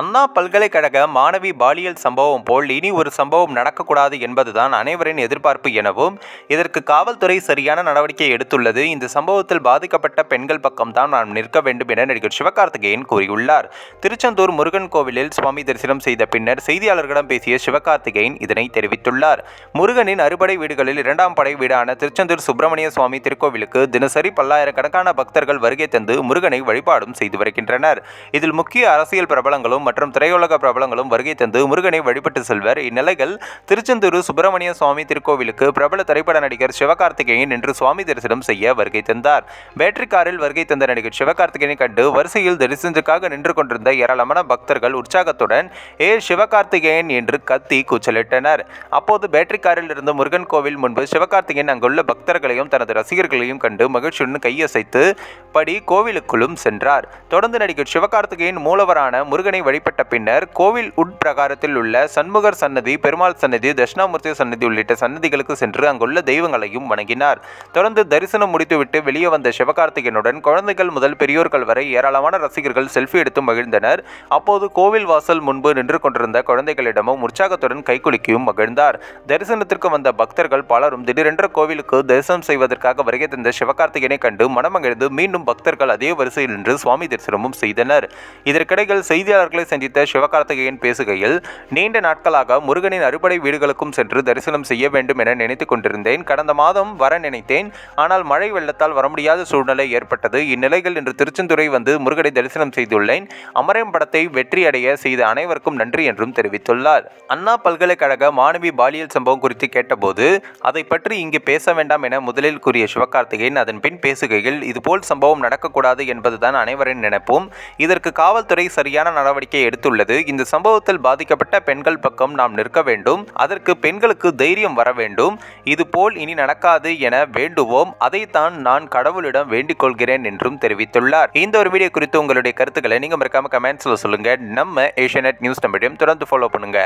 அண்ணா பல்கலைக்கழக மாணவி பாலியல் சம்பவம் போல் இனி ஒரு சம்பவம் நடக்கக்கூடாது என்பதுதான் அனைவரின் எதிர்பார்ப்பு எனவும் இதற்கு காவல்துறை சரியான நடவடிக்கை எடுத்துள்ளது. இந்த சம்பவத்தில் பாதிக்கப்பட்ட பெண்கள் பக்கம்தான் நாம் நிற்க வேண்டும் என நடிகர் சிவகார்த்திகேயன் கூறியுள்ளார். திருச்செந்தூர் முருகன் கோவிலில் சுவாமி தரிசனம் செய்த பின்னர் செய்தியாளர்களிடம் பேசிய சிவகார்த்திகேயன் இதனை தெரிவித்துள்ளார். முருகனின் அறுபடை வீடுகளில் இரண்டாம் படை வீடான திருச்செந்தூர் சுப்பிரமணிய சுவாமி திருக்கோவிலுக்கு தினசரி பல்லாயிரக்கணக்கான பக்தர்கள் வருகை தந்து முருகனை வழிபாடும் செய்து வருகின்றனர். இதில் முக்கிய அரசியல் பிரபலங்களும் மற்றும் திரையுலக பிரபலங்களும் வருகை தந்து முருகனை வழிபட்டு செல்வர். இந்நிலையில் திருச்செந்தூர் சுப்பிரமணிய சுவாமி திருக்கோவிலுக்கு பிரபல திரைப்பட நடிகர் சிவகார்த்திகேயன் இன்று சுவாமி தரிசனம் செய்ய வருகை தந்தார். பேட்டரி காரில் வருகை தந்த நடிகர் சிவகார்த்திகேயனை கண்டு வரிசையில் தரிசனத்துக்காக நின்று கொண்டிருந்த ஏராளமான பக்தர்கள் உற்சாகத்துடன் ஏ சிவகார்த்திகேயன் என்று கத்தி கூச்சலிட்டனர். அப்போது பேட்டரி காரில் இருந்த முருகன் கோவில் முன்பு சிவகார்த்திகேயன் அங்குள்ள பக்தர்களையும் தனது ரசிகர்களையும் கண்டு மகிழ்ச்சியுடன் கையசைத்து படி கோவிலுக்குள்ளும் சென்றார். தொடர்ந்து நடிகர் சிவகார்த்திகேயன் மூலவரான முருகனை வழி வழிபட்ட பின்னர் கோவில் உட்பிரகாரத்தில் உள்ள சண்முகர் சன்னதி பெருமாள் சன்னதி தட்சிணாமூர்த்தி சன்னதி உள்ளிட்ட சன்னதிகளுக்கு சென்று அங்குள்ள தெய்வங்களையும் வணங்கினார். தொடர்ந்து தரிசனம் முடித்துவிட்டு வெளியே வந்த சிவகார்த்திகேயனுடன் குழந்தைகள் முதல் பெரியோர்கள் வரை ஏராளமான ரசிகர்கள் செல்ஃபி எடுத்து மகிழ்ந்தனர். அப்போது கோவில் வாசல் முன்பு நின்று கொண்டிருந்த குழந்தைகளிடமும் உற்சாகத்துடன் கைகுலுக்கியும் மகிழ்ந்தார். தரிசனத்திற்கு வந்த பக்தர்கள் பலரும் திடீரென்ற கோவிலுக்கு தரிசனம் செய்வதற்காக வருகை தந்த சிவகார்த்திகேயனை கண்டு மனமகிழ்ந்து மீண்டும் பக்தர்கள் அதே வரிசையில் நின்று சுவாமி தரிசனமும் செய்தனர். இதற்கிடையில் செய்தியாளர்களை சந்தித்த சிவகார்த்திகேயன் பேசுகையில் நீண்ட நாட்களாக முருகனின் அறுபடை வீடுகளுக்கும் சென்று தரிசனம் செய்ய வேண்டும் என நினைத்துக் கொண்டிருந்தேன். கடந்த மாதம் வர நினைத்தேன். ஆனால் மழை வெள்ளத்தால் வர முடியாத சூழ்நிலை ஏற்பட்டது. இந்நிலையில் இன்று திருச்செந்துறை வந்து முருகனை தரிசனம் செய்துள்ளேன். அமரம் படத்தை வெற்றியடைய செய்த அனைவருக்கும் நன்றி என்றும் தெரிவித்துள்ளார். அண்ணா பல்கலைக்கழக மாணவி பாலியல் சம்பவம் குறித்து கேட்டபோது அதை பற்றி இங்கு பேச வேண்டாம் என முதலில் கூறிய சிவகார்த்திகேயன் அதன் பின் பேசுகையில் இதுபோல் சம்பவம் நடக்கக்கூடாது என்பதுதான் அனைவரின் நினைப்பும். இதற்கு காவல்துறை சரியான நடவடிக்கை எடுத்துள்ளது. இந்த சம்பவத்தில் பாதிக்கப்பட்ட பெண்கள் பக்கம் நாம் நிற்க வேண்டும். அதற்கு பெண்களுக்கு தைரியம் வர வேண்டும். இதுபோல் இனி நடக்காது என வேண்டுவோம். அதைத்தான் நான் கடவுளிடம் வேண்டிக் கொள்கிறேன் என்றும் தெரிவித்துள்ளார். இந்த ஒரு வீடியோ குறித்து உங்களுடைய கருத்துக்களை நீங்க மறக்காம கமெண்ட்ஸ்ல சொல்லுங்க. நம்ம ஏஷியநெட் நியூஸ் தமிழையும் தொடர்ந்து ஃபாலோ பண்ணுங்க.